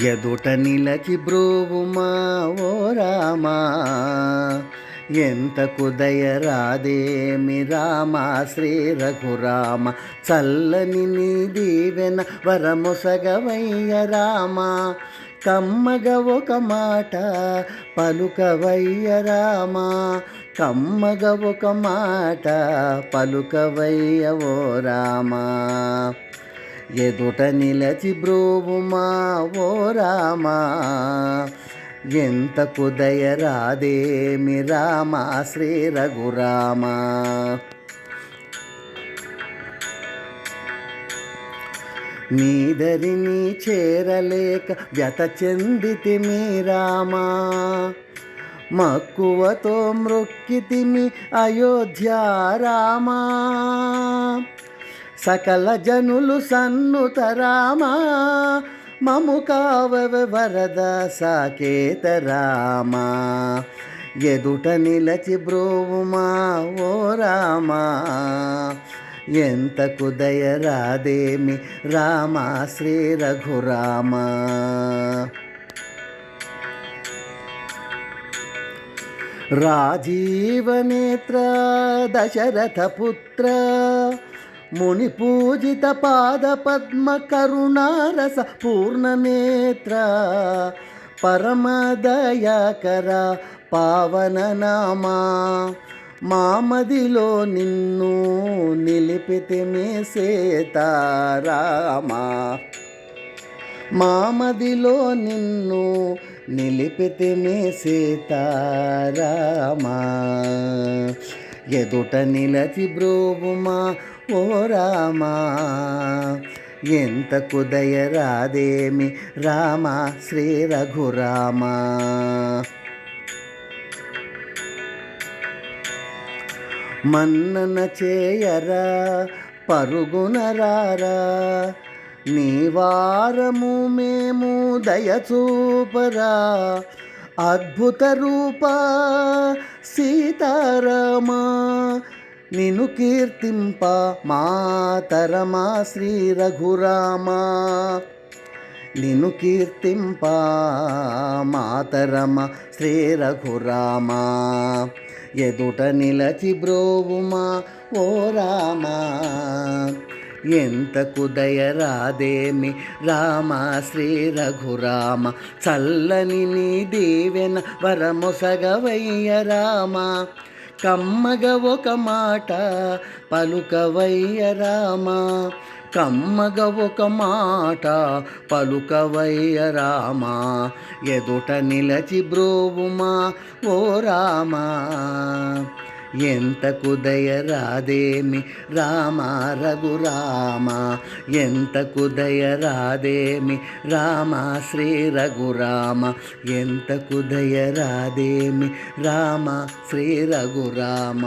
ఎదుట నిలచి బ్రోవుమా ఓ రామా. ఎంత దయరాదేమి రామ శ్రీ రఘురామ. చల్లని నీ దీవెన వరముసగవయ్య రామ. కమ్మగ ఒక మాట పలుకవయ్య రామ. కమ్మగ ఒక మాట పలుకవయ్య ఓ రామా. ఎదుట నిలచి బ్రోవుమా ఓ రామా. ఎంతకు దయరాదేమి రామా శ్రీ రఘురామా. నీదరిని చేరలేక వ్యత చెందితి మీ రామా. మక్కువతో మృక్కితిమి అయోధ్య రామా. సకల జనులు సన్నుతరామా మము కావవ వరద సాకేత రామా. ఎదుట నిలచి బ్రోవుమా ఓ రామా. ఎంత కుదయ రాదేమి రామా శ్రీ రఘురామా. రాజీవనేత్ర దశరథపుత్ర ముని పూజిత పాద పద్మ కరుణారస పూర్ణనేత్ర పరమదయాకర పావన నామా. మామదిలో నిన్ను నిలిపితిమే సీతారామా మామదిలో నిన్ను నిలిపితిమే సీతారామా ఎదుట నిలచి బ్రోవుమా ఓ రామా? ఎంత కుదయ రాదేమి రామ శ్రీ రఘురామా? మన్నన చేయరా పరుగునరారా నీ వారము మేము దయచూపరా అద్భుత రూప సీతారామా నిను కీర్తింప మాతరమా శ్రీ రఘురామా. నిను కీర్తింప మాతరమ శ్రీ రఘురామా. ఎదుట నిలచి బ్రోవుమా ఓ రామా. ఎంత దయరాదేమి రామ శ్రీ రఘురామ చల్లని నీ దీవెన వరమొసగవయ్య రామ. కమ్మగ ఒక మాట పలుకవయ్య రామ. కమ్మగ ఒక మాట పలుకవయ్య రామ. ఎదుట నిలచి బ్రోవుమా ఓ రామా. ఎంత కుదయ రాదేమి రామ రఘురామ? ఎంత కుదయ రాదేమి రామ శ్రీ రఘురామ? ఎంత కుదయ రాదేమి రామ శ్రీ రఘురామ?